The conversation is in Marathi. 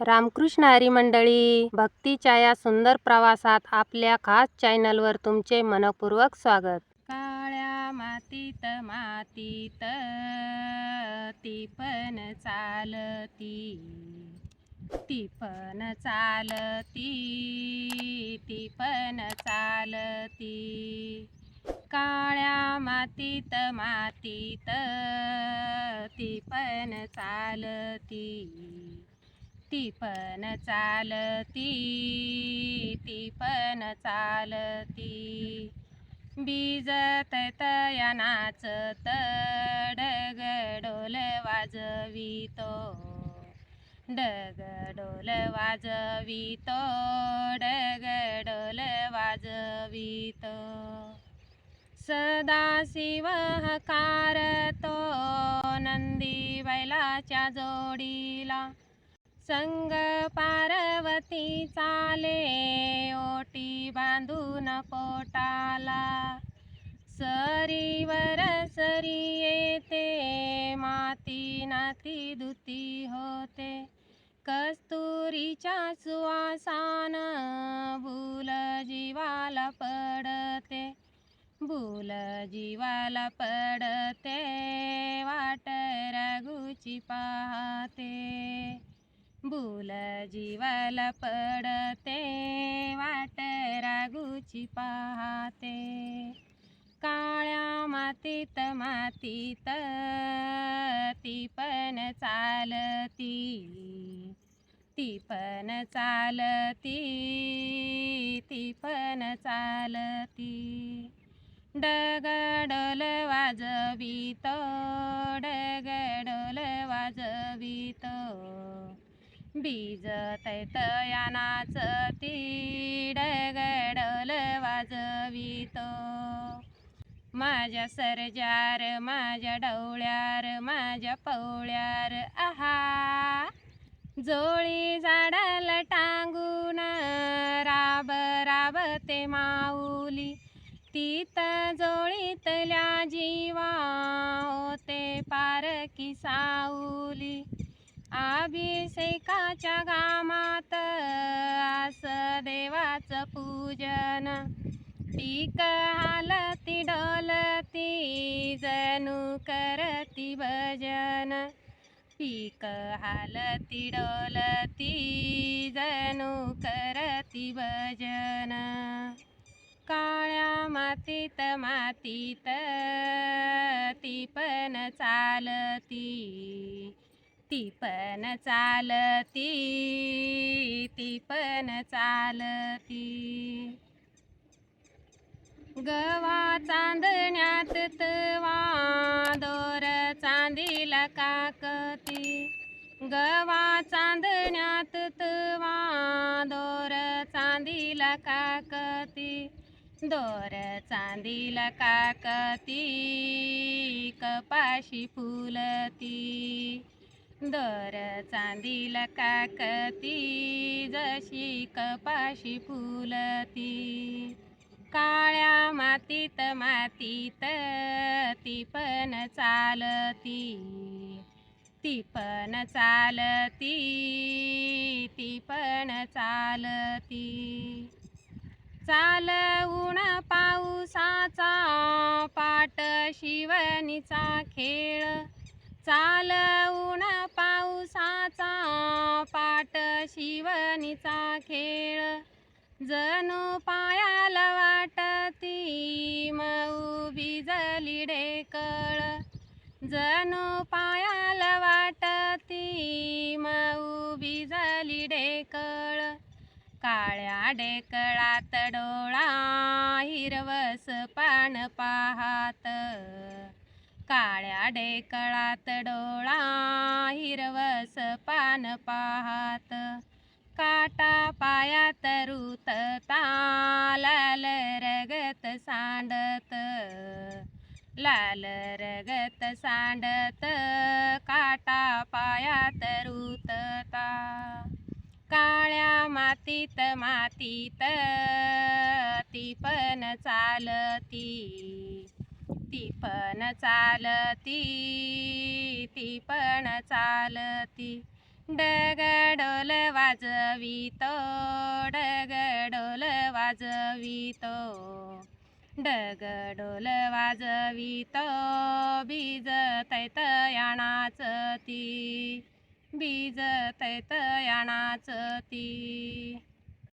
रामकृष्ण हरी मंडळी भक्तीच्या या सुंदर प्रवासात आपल्या खास चॅनलवर तुमचे मनपूर्वक स्वागत. काळ्या मातीत मातीत ती पण चालती. ती पण चालती ती पण चालती. काळ्या मातीत मातीत ती पण चालती. ती पण चालती ती पण चालती. बीजत तया नाचत डगडोल वाजवितो. डगडोल वाजवितो डगडोल वाजवितो. सदाशिव हकारतो नंदी बैलाच्या जोडीला. संग पार्वती चाले ओटी बांधून पोटाला. सरीवर सरी येते माती नाती दुती होते. कस्तुरीच्या सुवासान भूल जीवाला पडते. भूल जीवाला पडते वाट रघुची पाहते. भूल जीवाला पडते वाट रागूची पाहते. काळ्या मातीत मातीत ती पण चालती. ती पण चालती ती पण चालती. डगडोल वाजवीत डगडोल वाजवीत. बीज तैतया नाचती डगडोल वाजवितो. माझ्या सरजार माझ्या डवळ्यार माझ्या पवळ्यार आहा! जोळी झाडाला टांगून राब राब ते माऊली तीत जोळीतल्या जीवा होते पारकी साऊली. अभिषेकाच्या गामात आस देवाचं पूजन. पीक हालती डोलती जणू करती भजन. पीक हालती डोलती जणू करती भजन. काळ्या मातीत मातीत ती पण चालती. ती पण चालती ती पण चालती. गवा चांदण्यात तवा दोर चांदीला काकती. गवा चांदण्यात तवा दोर चांदीला काकती. दोर चांदीला काकती कपाशी फुलती. दर चांदीला काकती जशी कपाशी फुलती. काळ्या मातीत मातीत ती पण चालती. ती पण चालती ती पण चालती. चालवून पाऊसाचा पाट शिवणीचा खेळ चालवून पाऊसाचा पाट शिवणीचा खेळ. जणू पायाला वाटती मऊ बिजली ढेकळ जणू पायाला वाटती मऊ बिजली ढेकळ काळ्या डेकळात डोळा हिरवस पान पाहात. काळ्या डेकळात डोळा हिरवस पान पाहात. काटा पायात रुतता लाल रगत सांडत. लाल रगत सांडत काटा पायात रुतता काळ्या मातीत मातीत ती पण चालती. ती पण चालती ती पण चालती. डगडोल वाजवितो डगडोल वाजवितो डगडोल वाजवितो बीज तैतयाणाच ती. बीज तैतयाणाच ती.